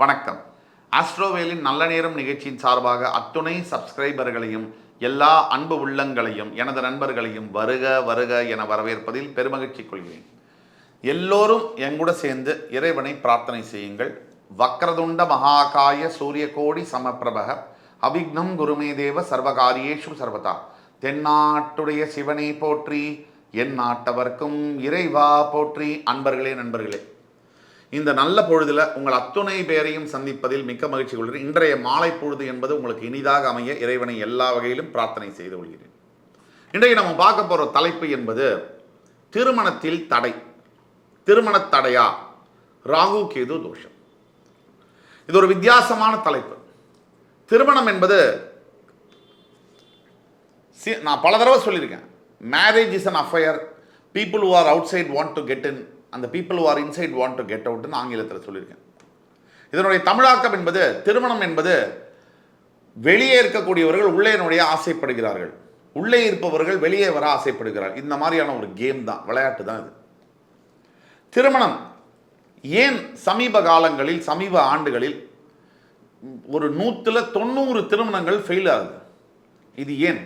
வணக்கம். ஆஸ்ட்ரோவேலின் நல்ல நேரம் நிகழ்ச்சியின் சார்பாக அத்துணை சப்ஸ்கிரைபர்களையும் எல்லா அன்பு உள்ளங்களையும் எனது நண்பர்களையும் வருக வருக என வரவேற்பதில் பெருமகிழ்ச்சி கொள்கிறேன். எல்லோரும் எங்கூட சேர்ந்து இறைவனை பிரார்த்தனை செய்யுங்கள். வக்ரதுண்ட மகாகாய சூரியகோடி சமப்பிரபக அவிக்னம் குருமே தேவ சர்வகாரியேஷு சர்வதா. தென்னாட்டுடைய சிவனை போற்றி என் நாட்டவர்க்கும் இறைவா போற்றி. அன்பர்களே நண்பர்களே இந்த நல்ல பொழுதில் உங்கள் அத்துணை பேரையும் சந்திப்பதில் மிக்க மகிழ்ச்சி கொள்கிறேன். இன்றைய மாலை பொழுது என்பது உங்களுக்கு இனிதாக அமைய இறைவனை எல்லா வகையிலும் பிரார்த்தனை செய்து கொள்கிறேன். இன்றைக்கு நம்ம பார்க்க போகிற தலைப்பு என்பது திருமணத்தில் தடை திருமண தடையா? ராகு கேது தோஷம். இது ஒரு வித்தியாசமான தலைப்பு. திருமணம் என்பது சி- நான் பல தடவை சொல்லியிருக்கேன். Marriage is an affair people who are outside want to get in அந்த people are inside want to get அவுட்னு ஆங்கிலத்தில் சொல்லியிருக்கேன். இதனுடைய தமிழாக்கம் என்பது திருமணம் என்பது வெளியே இருக்கக்கூடியவர்கள் உள்ளே நுழைய ஆசைப்படுகிறார்கள். உள்ளே இருப்பவர்கள் வெளியே வர ஆசைப்படுகிறார்கள் இந்த மாதிரியான ஒரு கேம் தான் விளையாட்டு தான் இது. திருமணம் ஏன் சமீப காலங்களில் சமீப ஆண்டுகளில் ஒரு நூற்றுல தொண்ணூறு திருமணங்கள் ஃபெயில் ஆகுது? இது ஏன்?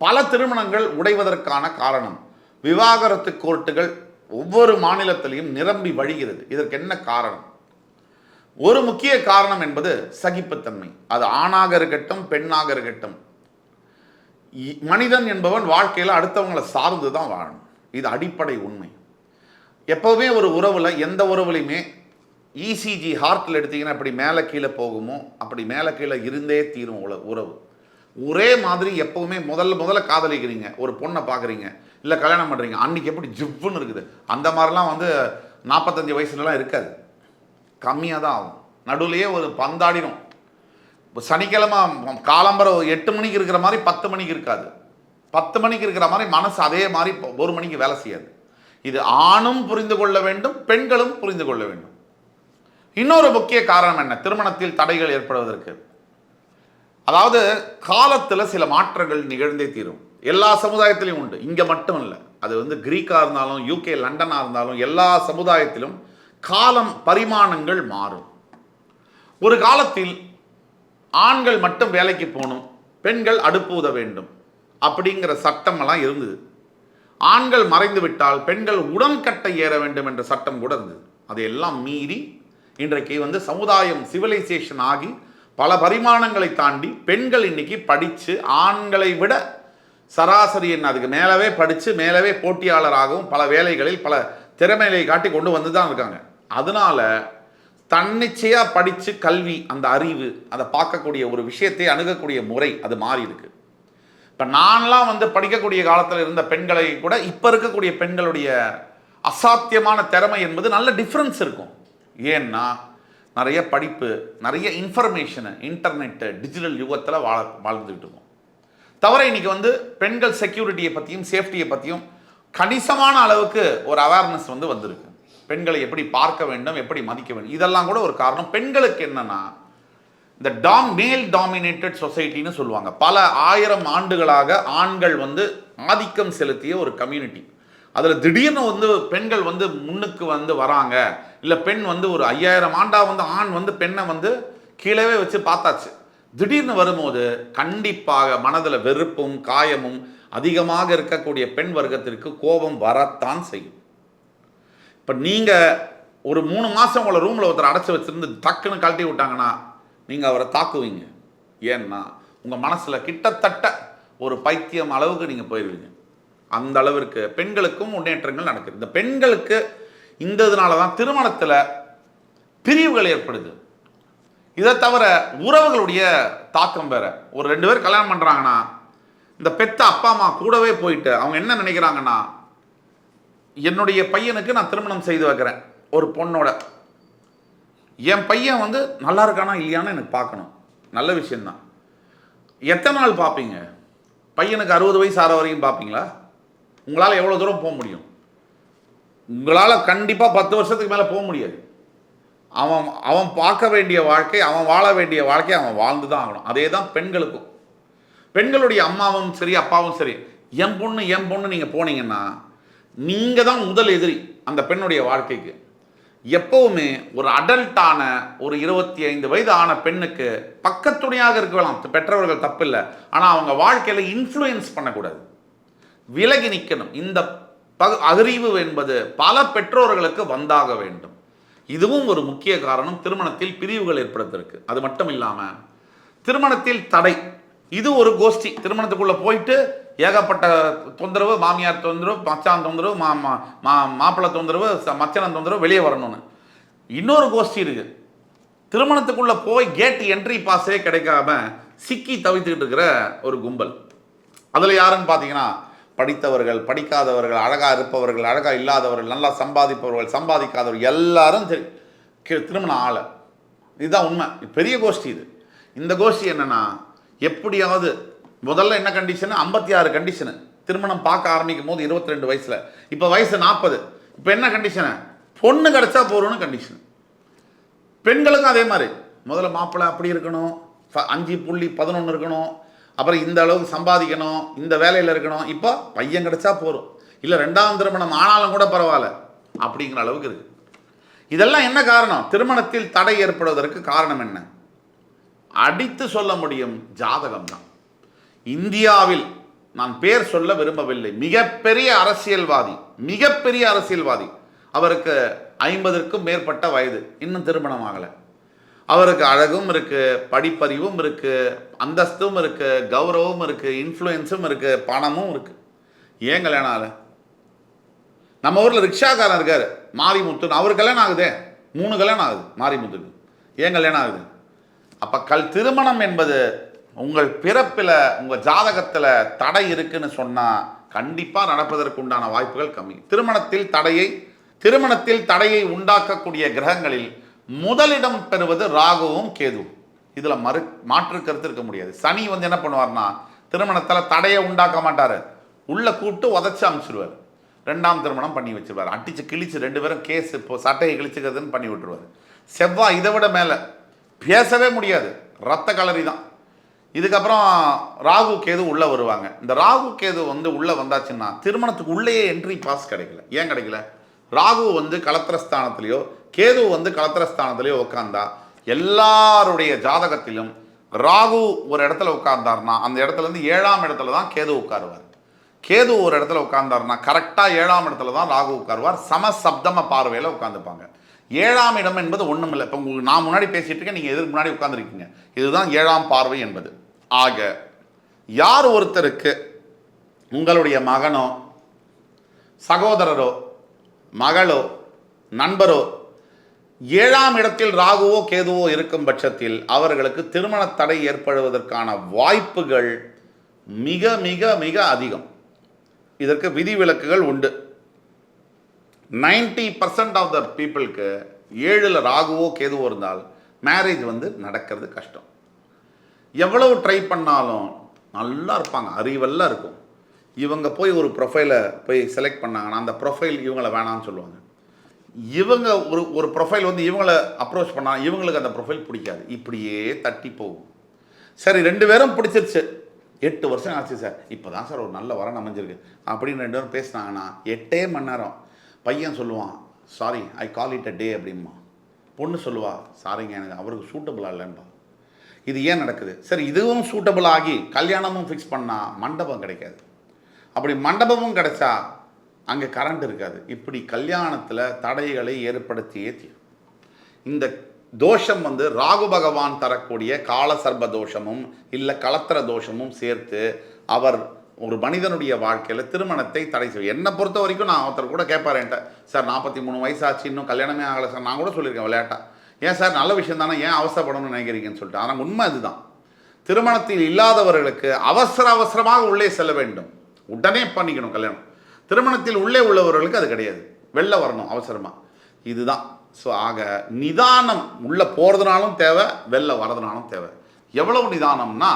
பல திருமணங்கள் உடைவதற்கான காரணம் விவாகரத்து கோர்ட்டுகள் ஒவ்வொரு மாநிலத்திலையும் நிரம்பி வழிகிறது. இதற்கு என்ன காரணம்? ஒரு முக்கிய காரணம் என்பது சகிப்புத்தன்மை. அது ஆணாக இருக்கட்டும் பெண்ணாக இருக்கட்டும். இ- மனிதன் என்பவன் வாழ்க்கையில் அடுத்தவங்களை சார்ந்து தான் வாழணும். இது அடிப்படை உண்மை. எப்போவுமே ஒரு உறவில் எந்த உறவுலையுமே இசிஜி ஹார்ட்டில் எடுத்தீங்கன்னா அப்படி மேலே கீழே போகுமோ அப்படி மேலே கீழே இருந்தே தீரும் உறவு. ஒரே மாதிரி எப்போவுமே முதல்ல முதல்ல காதலிக்கிறீங்க. ஒரு பொண்ணை பார்க்குறீங்க. இல்லை கல்யாணம் பண்ணுறீங்க அன்னைக்கு எப்படி ஜிவ்வுன்னு இருக்குது. அந்த மாதிரிலாம் வந்து நாற்பத்தஞ்சு வயசுலலாம் இருக்காது. கம்மியாக தான் ஆகும். நடுவுலையே ஒரு பந்தாடிடும் இப்போ சனிக்கிழமை காலம்பரம் எட்டு மணிக்கு இருக்கிற மாதிரி பத்து மணிக்கு இருக்காது. பத்து மணிக்கு இருக்கிற மாதிரி மனசு அதே மாதிரி இப்போ ஒரு மணிக்கு வேலை செய்யாது. இது ஆணும் புரிந்து கொள்ள வேண்டும் பெண்களும் புரிந்து கொள்ள வேண்டும். இன்னொரு முக்கிய காரணம் என்ன? திருமணத்தில் தடைகள் ஏற்படுவதற்கு. அதாவது காலத்தில் சில மாற்றங்கள் நிகழ்ந்தே தீரும். எல்லா சமுதாயத்திலையும் உண்டு. இங்கே மட்டும் இல்லை அது வந்து கிரீக்காக இருந்தாலும் யூகே லண்டனாக இருந்தாலும் எல்லா சமுதாயத்திலும் காலம் பரிமாணங்கள் மாறும். ஒரு காலத்தில் ஆண்கள் மட்டும் வேலைக்கு போகணும் பெண்கள் அடுப்பு உத வேண்டும் அப்படிங்கிற சட்டமெல்லாம் இருந்தது. ஆண்கள் மறைந்து விட்டால் பெண்கள் உடன்கட்டை ஏற வேண்டும் என்ற சட்டம் கூட இருந்தது. அதையெல்லாம் மீறி இன்றைக்கு வந்து சமுதாயம் சிவிலைசேஷன் ஆகி பல பரிமாணங்களை தாண்டி பெண்கள் இன்னைக்கு படித்து ஆண்களை விட சராசரி என்ன? அதுக்கு மேலவே படித்து மேலவே போட்டியாளராகவும் பல வேலைகளில் பல திறமைகளை காட்டி கொண்டு வந்து தான் இருக்காங்க. அதனால தன்னிச்சையாக படித்து கல்வி அந்த அறிவு அதை பார்க்கக்கூடிய ஒரு விஷயத்தை அணுகக்கூடிய முறை அது மாறி இருக்கு. இப்போ நான்லாம் வந்து படிக்கக்கூடிய காலத்தில் இருந்த பெண்களை கூட இப்போ இருக்கக்கூடிய பெண்களுடைய அசாத்தியமான திறமை என்பது நல்ல டிஃப்ரென்ஸ் இருக்கும். ஏன்னா நிறைய படிப்பு நிறைய இன்ஃபர்மேஷனு இன்டர்நெட்டு டிஜிட்டல் யுகத்தில் வாழ வாழ்ந்துக்கிட்டு இருக்கோம். தவிர இன்றைக்கி வந்து பெண்கள் செக்யூரிட்டியை பற்றியும் சேஃப்டியை பற்றியும் கணிசமான அளவுக்கு ஒரு அவேர்னஸ் வந்து வந்திருக்கு. பெண்களை எப்படி பார்க்க வேண்டும் எப்படி மதிக்க வேண்டும் இதெல்லாம் கூட ஒரு காரணம். பெண்களுக்கு என்னன்னா இந்த டாம் மேல் டாமினேட்டட் சொசைட்டின்னு சொல்லுவாங்க. பல ஆயிரம் ஆண்டுகளாக ஆண்கள் வந்து ஆதிக்கம் செலுத்திய ஒரு கம்யூனிட்டி அதில் திடீர்னு வந்து பெண்கள் வந்து முன்னுக்கு வந்து வராங்க. இல்லை பெண் வந்து ஒரு ஐயாயிரம் ஆண்டாக வந்து ஆண் வந்து பெண்ணை வந்து கீழே வச்சு பார்த்தாச்சு. திடீர்னு வரும்போது கண்டிப்பாக மனதில் வெறுப்பும் காயமும் அதிகமாக இருக்கக்கூடிய பெண் வர்க்கத்திற்கு கோபம் வரத்தான் செய்யும். இப்போ நீங்கள் ஒரு மூணு மாதம் உங்களை ரூமில் ஒருத்தர் அடைச்சி வச்சுருந்து டக்குன்னு கழட்டி விட்டாங்கன்னா நீங்கள் அவரை தாக்குவீங்க. ஏன்னா உங்கள் மனசில் கிட்டத்தட்ட ஒரு பைத்தியம் அளவுக்கு நீங்கள் போயிடுவீங்க அந்த அளவிற்கு பெண்களுக்கும் முன்னேற்றங்கள் நடக்குது. இந்த பெண்களுக்கு இந்த இதனால தான் திருமணத்தில் பிரிவுகள் ஏற்படுது. இதை தவிர உறவுகளுடைய தாக்கம் வேற. ஒரு ரெண்டு பேர் கல்யாணம் பண்ணுறாங்கன்னா இந்த பெத்த அப்பா அம்மா கூடவே போயிட்டு அவங்க என்ன நினைக்கிறாங்கன்னா என்னுடைய பையனுக்கு நான் திருமணம் செய்து வைக்கிறேன். ஒரு பொண்ணோட. என் பையன் வந்து நல்லா இருக்கானா இல்லையான்னு எனக்கு பார்க்கணும். நல்ல விஷயந்தான் எத்தனை நாள் பார்ப்பீங்க? பையனுக்கு அறுபது வயசு ஆற வரைக்கும் பார்ப்பீங்களா? உங்களால் எவ்வளோ தூரம் போக முடியும்? உங்களால் கண்டிப்பாக பத்து வருஷத்துக்கு மேலே போக முடியாது. அவன் அவன் பார்க்க வேண்டிய வாழ்க்கை அவன் வாழ வேண்டிய வாழ்க்கை அவன் வாழ்ந்து தான் ஆகணும். அதே தான் பெண்களுக்கும். பெண்களுடைய அம்மாவும் சரி அப்பாவும் சரி என் பொண்ணு என் பொண்ணு நீங்கள் போனீங்கன்னா நீங்கள் தான் முதல் எதிரி அந்த பெண்ணுடைய வாழ்க்கைக்கு. எப்பவுமே ஒரு அடல்ட்டான ஒரு இருபத்தி ஐந்து வயது ஆன பெண்ணுக்கு பக்கத்துணையாக இருக்கலாம். பெற்றவர்கள் தப்பில்லை. ஆனால் அவங்க வாழ்க்கையில் இன்ஃப்ளூயன்ஸ் பண்ணக்கூடாது. விலகி நிற்கணும் இந்த பகு அறிவு என்பது பல பெற்றோர்களுக்கு வந்தாக வேண்டும். இதுவும் ஒரு முக்கிய காரணம் திருமணத்தில் பிரிவுகள் ஏற்படுத்திருக்கு அது மட்டும் இல்லாமல் திருமணத்தில் தடை. இது ஒரு கோஷ்டி. திருமணத்துக்குள்ளே போயிட்டு ஏகப்பட்ட தொந்தரவு மாமியார் தொந்தரவு மச்சான் தொந்தரவு மா மா மாப்பிள்ளை தொந்தரவு ச- மச்சனன் தொந்தரவு வெளியே வரணும்னு. இன்னொரு கோஷ்டி இருக்கு. திருமணத்துக்குள்ளே போய் கேட் என்ட்ரி பாஸே கிடைக்காம சிக்கி தவித்துக்கிட்டு இருக்கிற ஒரு கும்பல். அதில் யாருன்னு பார்த்தீங்கன்னா படித்தவர்கள் படிக்காதவர்கள் அழகாக இருப்பவர்கள் அழகாக இல்லாதவர்கள் நல்லா சம்பாதிப்பவர்கள் சம்பாதிக்காதவர்கள் எல்லாரும் சரி. திருமண திருமணம் ஆளை இதுதான் உண்மை. பெரிய கோஷ்டி இது. இந்த கோஷ்டி என்னென்னா எப்படியாவது முதல்ல என்ன கண்டிஷனு ஐம்பத்தி ஆறு கண்டிஷனு திருமணம் பார்க்க ஆரம்பிக்கும் போது இருபத்தி ரெண்டு வயசில். இப்போ வயசு நாற்பது. இப்போ என்ன கண்டிஷனு பொண்ணு கிடச்சா போகிறோன்னு கண்டிஷன் பெண்களுக்கும் அதே மாதிரி. முதல்ல மாப்பிள்ளை அப்படி இருக்கணும். அஞ்சு புள்ளி பதினொன்று இருக்கணும். அப்புறம் இந்த அளவுக்கு சம்பாதிக்கணும் இந்த வேலையில் இருக்கணும். இப்போ பையன் கிடைச்சா போதும். இல்லை ரெண்டாம் திருமணம் ஆனாலும் கூட பரவாயில்ல. அப்படிங்கிற அளவுக்கு இருக்குது இதெல்லாம் என்ன காரணம்? திருமணத்தில் தடை ஏற்படுவதற்கு காரணம் என்ன? அடித்து சொல்ல முடியும் ஜாதகம் தான் இந்தியாவில் நான் பேர் சொல்ல விரும்பவில்லை. மிகப்பெரிய அரசியல்வாதி மிகப்பெரிய அரசியல்வாதி. அவருக்கு ஐம்பதற்கும் மேற்பட்ட வயது. இன்னும் திருமணம் ஆகலை. அவருக்கு அழகும் இருக்குது படிப்பறிவும் இருக்குது அந்தஸ்தும் இருக்குது கௌரவமும் இருக்குது இன்ஃப்ளூயன்ஸும் இருக்குது பணமும் இருக்குது ஏன் கல்யாணம் ஆகலை? நம்ம ஊரில் ரிக்ஷாக்காரன் இருக்கார் மாரிமுத்துன்னு. அவர் கல்யாணம் ஆகுதே? மூணு கல்யாணம் ஆகுது மாரிமுத்துக்கு. ஏன் கல்யாணம் ஆகுது? அப்போ கல் திருமணம் என்பது உங்கள் பிறப்பில் உங்கள் ஜாதகத்தில் தடை இருக்குன்னு சொன்னால் கண்டிப்பாக நடப்பதற்கு உண்டான வாய்ப்புகள் கம்மி. திருமணத்தில் தடையை திருமணத்தில் தடையை உண்டாக்கக்கூடிய கிரகங்களில் முதலிடம் பெறுவது ராகுவும் கேதுவும். இதில் மறு மாற்று கருத்து இருக்க முடியாது. சனி வந்து என்ன பண்ணுவார்னா திருமணத்தில் தடையை உண்டாக்க மாட்டார். உள்ளே கூப்பிட்டு உதச்சி அனுப்பிச்சிடுவார் ரெண்டாம் திருமணம் பண்ணி வச்சிருவார். அடிச்சு கிழிச்சு ரெண்டு பேரும் கேஸ் இப்போ சட்டையை கிழிச்சுக்கிறதுன்னு பண்ணி விட்டுருவார். செவ்வாய் இதை விட மேலே. பேசவே முடியாது. ரத்த கலரி தான். இதுக்கப்புறம் ராகு கேது உள்ளே வருவாங்க. இந்த ராகு கேது வந்து உள்ளே வந்தாச்சுன்னா திருமணத்துக்கு உள்ளேயே என்ட்ரி பாஸ் கிடைக்கல. ஏன் கிடைக்கல? ராகு வந்து கலத்திரஸ்தானத்திலேயோ கேது வந்து கலத்திரஸ்தானத்திலேயோ உட்காந்தா எல்லாருடைய ஜாதகத்திலும் ராகு ஒரு இடத்துல உட்கார்ந்தார்னா அந்த இடத்துல இருந்து ஏழாம் இடத்துல தான் கேது உட்காருவார் கேது ஒரு இடத்துல உட்கார்ந்தார்னா கரெக்டாக ஏழாம் இடத்துல தான் ராகு உட்காருவார் சம சப்தம பார்வையில் உட்காந்துப்பாங்க ஏழாம் இடம் என்பது ஒன்றும் இல்லை. இப்போ உங்களுக்கு நான் முன்னாடி பேசிகிட்டு இருக்கேன் நீங்கள் எதுக்கு முன்னாடி உட்காந்துருக்கீங்க இதுதான் ஏழாம் பார்வை என்பது. ஆக யார் ஒருத்தருக்கு உங்களுடைய மகனோ சகோதரரோ மகளோ நண்பரோ ஏழாம் இடத்தில் ராகுவோ கேதுவோ இருக்கும் பட்சத்தில் அவர்களுக்கு திருமண தடை ஏற்படுவதற்கான வாய்ப்புகள் மிக மிக மிக அதிகம். இதற்கு விதிவிலக்குகள் உண்டு. நைன்டி பர்சன்ட் ஆஃப் த பீப்புளுக்கு ஏழில் ராகுவோ கேதுவோ இருந்தால் மேரேஜ் வந்து நடக்கிறது கஷ்டம். எவ்வளவு ட்ரை பண்ணாலும் நல்லா இருப்பாங்க அறிவெல்லாம் இருக்கும். இவங்க போய் ஒரு ப்ரொஃபைலை போய் செலக்ட் பண்ணாங்கன்னா அந்த ப்ரொஃபைல் இவங்கள வேணாம்னு சொல்லுவாங்க. இவங்க ஒரு ஒரு ப்ரொஃபைல் வந்து இவங்களை அப்ரோச் பண்ணால் இவங்களுக்கு அந்த ப்ரொஃபைல் பிடிக்காது. இப்படியே தட்டி போகும். சரி ரெண்டு பேரும் பிடிச்சிருச்சு. எட்டு வருஷம் ஆச்சு சார். இப்போ தான் சார் ஒரு நல்ல வரன் அமைஞ்சிருக்கு. அப்படின்னு ரெண்டு பேரும் பேசினாங்கன்னா எட்டே மணி நேரம். பையன் சொல்லுவான் sorry I call it a டே அப்படிம்பா பொண்ணு சொல்லுவா சாரிங்க எனக்கு அவருக்கு சூட்டபுளாக இல்லைன்பா. இது ஏன் நடக்குது? சரி இதுவும் சூட்டபிள் ஆகி கல்யாணமும் ஃபிக்ஸ் பண்ணால் மண்டபம் கிடைக்காது. அப்படி மண்டபமும் கிடைச்சா அங்கே கரண்ட் இருக்காது. இப்படி கல்யாணத்தில் தடைகளை ஏற்படுத்தியே தீரும். இந்த தோஷம் வந்து ராகு பகவான் தரக்கூடிய காலசர்ப தோஷமும் இல்லை கலத்திர தோஷமும் சேர்த்து அவர் ஒரு மனிதனுடைய வாழ்க்கையில் திருமணத்தை தடை செய்யும். என்னை பொறுத்த வரைக்கும் நான் ஒருத்தர் கூட கேட்பார் என்கிட்ட சார் நாற்பத்தி மூணு வயசாச்சு இன்னும் கல்யாணமே ஆகலை சார். நான் கூட சொல்லியிருக்கேன் விளையாட்டா. ஏன் சார் நல்ல விஷயம் தானே ஏன் அவசரப்படணும்னு நினைக்கிறீங்கன்னு சொல்லிட்டு. ஆனால் உண்மை அதுதான். திருமணத்தில் இல்லாதவர்களுக்கு அவசர அவசரமாக உள்ளே செல்ல வேண்டும். உடனே பண்ணிக்கணும் கல்யாணம். திருமணத்தில் உள்ளே உள்ளவர்களுக்கு அது கிடையாது. வெளில வரணும் அவசரமாக இதுதான். ஸோ ஆக நிதானம் உள்ளே போகிறதுனாலும் தேவை வெளில வரதுனாலும் தேவை. எவ்வளவு நிதானம்னா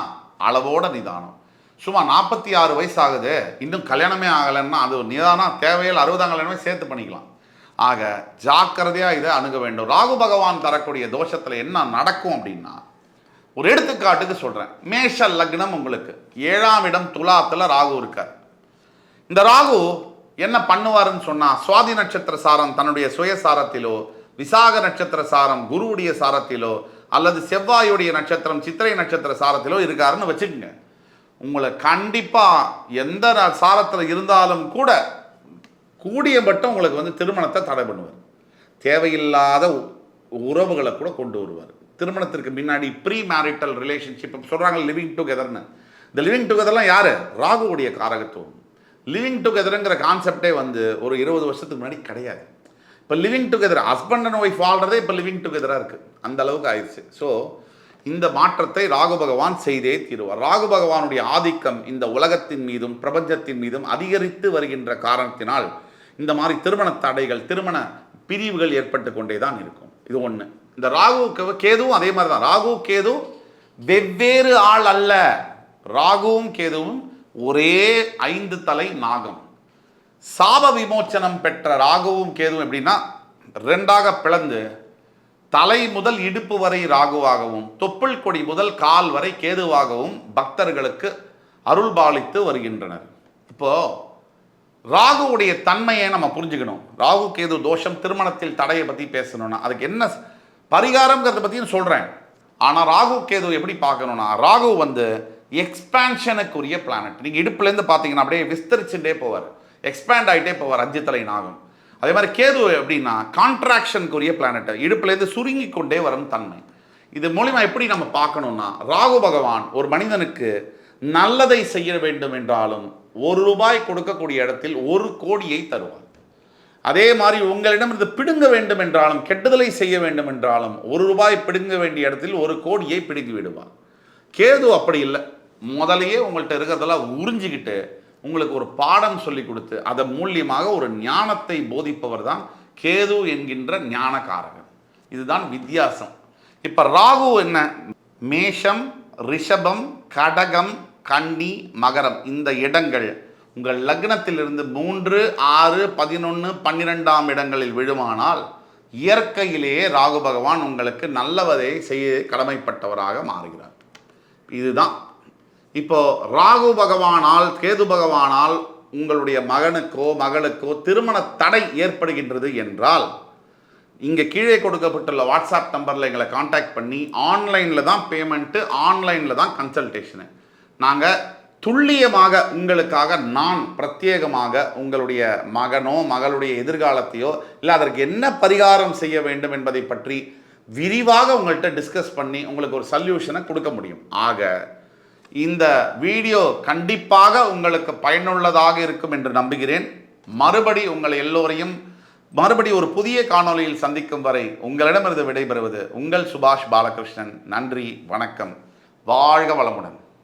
அளவோட நிதானம். சும்மா நாற்பத்தி ஆறு வயசு ஆகுது இன்னும் கல்யாணமே ஆகலைன்னா அது ஒரு நிதானம் தேவையில் அறுபதாம் கல்யாணமே சேர்த்து பண்ணிக்கலாம். ஆக ஜாக்கிரதையாக இதை அணுக வேண்டும். ராகு பகவான் தரக்கூடிய தோஷத்தில் என்ன நடக்கும் அப்படின்னா ஒரு எடுத்துக்காட்டுக்கு சொல்கிறேன் மேஷ லக்னம் உங்களுக்கு. ஏழாம் இடம் துலாத்தில் ராகு இருக்கார். இந்த ராகு என்ன பண்ணுவாருன்னு சொன்னால் சுவாதி நட்சத்திர சாரம் தன்னுடைய சுயசாரத்திலோ விசாக நட்சத்திர சாரம் குருவுடைய சாரத்திலோ அல்லது செவ்வாயுடைய நட்சத்திரம் சித்திரை நட்சத்திர சாரத்திலோ இருக்காருன்னு வச்சுக்கோங்க. உங்களை கண்டிப்பாக எந்த சாரத்தில் இருந்தாலும் கூட கூடிய மட்டும் உங்களுக்கு வந்து திருமணத்தை தடை பண்ணுவார். தேவையில்லாத உறவுகளை கூட கொண்டு வருவார். திருமணத்திற்கு முன்னாடி ப்ரீ மேரிட்டல் ரிலேஷன்ஷிப் சொல்கிறாங்க லிவிங் டுகெதர்னு இந்த லிவிங் டுகெதர்லாம் யார்? ராகுவுடைய காரகத்துவம். லிவிங் டுகெதருங்கிற கான்செப்டே வந்து ஒரு இருபது வருஷத்துக்கு முன்னாடி கிடையாது. இப்போ living together husband and wife வாழ்கிறதே இப்போ லிவிங் டுகெதராக இருக்குது அந்த அளவுக்கு ஆயிடுச்சு. ஸோ இந்த மாற்றத்தை ராகு பகவான் செய்தே தீருவார். ராகு பகவானுடைய ஆதிக்கம் இந்த உலகத்தின் மீதும் பிரபஞ்சத்தின் மீதும் அதிகரித்து வருகின்ற காரணத்தினால் இந்த மாதிரி திருமண தடைகள் திருமண பிரிவுகள் ஏற்பட்டு கொண்டே தான் இருக்கும். இது ஒன்று இந்த ராகு கேதுவும் அதே மாதிரி தான் ராகு கேது வெவ்வேறு ஆள் அல்ல. ராகுவும் கேதுவும் ஒரே ஐந்து தலை நாகம். சாப விமோச்சனம் பெற்ற ராகுவும் கேதுவும் எப்படின்னா ரெண்டாக பிளந்து தலை முதல் இடுப்பு வரை ராகுவாகவும் தொப்புள் கொடி முதல் கால் வரை கேதுவாகவும் பக்தர்களுக்கு அருள்பாலித்து வருகின்றனர். இப்போ ராகுவுடைய தன்மையை நம்ம புரிஞ்சுக்கணும். ராகு கேது தோஷம் திருமணத்தில் தடையை பற்றி பேசணும்னா அதுக்கு என்ன பரிகாரங்கிறத பற்றியும் சொல்கிறேன் ஆனால் ராகு கேது எப்படி பார்க்கணும்னா ராகு வந்து எக்ஸ்பேன்ஷனுக்குரிய பிளானட் நீங்கள் இடுப்புலேருந்து பார்த்தீங்கன்னா அப்படியே விஸ்தரிச்சுட்டே போவார். எக்ஸ்பேண்ட் ஆகிட்டே போவார் அஞ்சு தலை நாகம் அதே மாதிரி கேது எப்படின்னா கான்ட்ராக்ஷனுக்குரிய பிளானட் இடுப்புலேருந்து சுருங்கி கொண்டே வரும் தன்மை. இது மூலிமா எப்படி நம்ம பார்க்கணும்னா ராகு பகவான் ஒரு மனிதனுக்கு நல்லதை செய்ய வேண்டும் என்றாலும் ஒரு ரூபாய் கொடுக்கக்கூடிய இடத்தில் ஒரு கோடியை தருவார். அதே மாதிரி உங்களிடம் இருந்து பிடுங்க வேண்டும் என்றாலும் கெட்டுதலை செய்ய வேண்டும் என்றாலும் ஒரு ரூபாய் பிடுங்க வேண்டிய இடத்தில் ஒரு கோடியை பிடுங்கி விடுவார். கேது அப்படி இல்லை. முதலையே உங்கள்கிட்ட இருக்கிறதெல்லாம் உறிஞ்சிக்கிட்டு உங்களுக்கு ஒரு பாடம் சொல்லி கொடுத்து அதன் மூலியமாக ஒரு ஞானத்தை போதிப்பவர் தான் கேது என்கின்ற ஞானக்காரகன். இதுதான் வித்தியாசம். இப்போ ராகு என்ன? மேஷம் ரிஷபம் கடகம் கன்னி மகரம் இந்த இடங்கள் உங்கள் லக்னத்திலிருந்து மூன்று ஆறு பதினொன்று பன்னிரெண்டாம் இடங்களில் விழுமானால் இயற்கையிலேயே ராகு பகவான் உங்களுக்கு நல்லவதை செய்ய கடமைப்பட்டவராக மாறுகிறார். இதுதான். இப்போ ராகு பகவானால் கேது பகவானால் உங்களுடைய மகனுக்கோ மகளுக்கோ திருமண தடை ஏற்படுகின்றது என்றால் இங்கே கீழே கொடுக்கப்பட்டுள்ள வாட்ஸ்அப் நம்பரில் எங்களை காண்டாக்ட் பண்ணி ஆன்லைனில் தான் பேமெண்ட்டு ஆன்லைனில் தான் கன்சல்டேஷனு நாங்கள் துல்லியமாக உங்களுக்காக நான் பிரத்யேகமாக உங்களுடைய மகனோ மகளுடைய எதிர்காலத்தையோ இல்லை அதற்கு என்ன பரிகாரம் செய்ய வேண்டும் என்பதை பற்றி விரிவாக உங்கள்கிட்ட டிஸ்கஸ் பண்ணி உங்களுக்கு ஒரு சல்யூஷனை கொடுக்க முடியும். ஆக இந்த வீடியோ கண்டிப்பாக உங்களுக்கு பயனுள்ளதாக இருக்கும் என்று நம்புகிறேன். மறுபடி உங்கள் எல்லோரையும் மறுபடி ஒரு புதிய காணொளியில் சந்திக்கும் வரை உங்களிடமிருந்து விடைபெறுவது உங்கள் சுபாஷ் பாலகிருஷ்ணன். நன்றி வணக்கம். வாழ்க வளமுடன்.